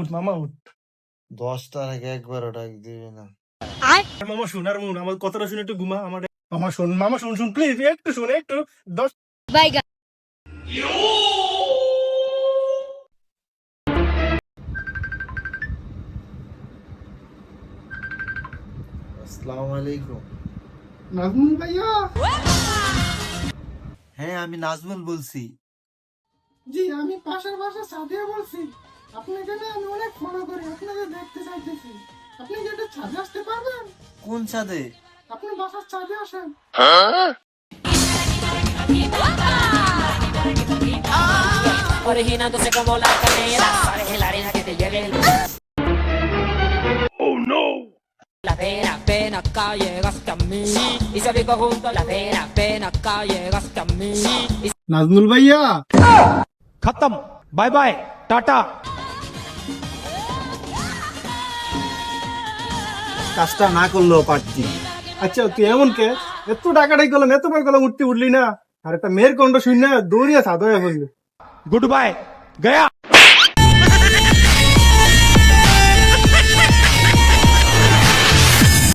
উঠ মামা উঠ দশটা থেকে একবারও ডাক দিবি না। মামা শোন আর মন আমার কথাটা শুনে একটু ঘুমা আমার মামা শোন মামা শোন শুন প্লিজ একটু শোন একটু দশ Baiga. আসসালামু আলাইকুম। নাজমুল ভাইয়া। হ্যাঁ আমি নাজমুল বলছি। জি আমি পাশের বাসা সাদিয়া বলছি। আপনার জন্য আমি অনেক ফলো করি আপনাকে দেখতে চাইতেছি আপনি কি একটু ছাদে আসতে পারবেন কোন ছাদে আপনি বাসার ছাদে আসেন Originándose como la canela, pareje la arena que te lleve el... Oh no! La pena, pena, acá llegaste a mí. Y se picó junto la pena, pena, acá llegaste a mí. Naznul Bhaiya! ¡Khatam! Bye bye! ¡Tata! কাজটা না করলেও পারছি। আচ্ছা তুই এমন কে? এত টাকাটাই করলাম এত বই করলাম উঠতে উঠলি না? আর একটা মেয়ের কণ্ঠ শুন না দৌড়িয়ে সাদ হয়ে গুড বাই গয়া।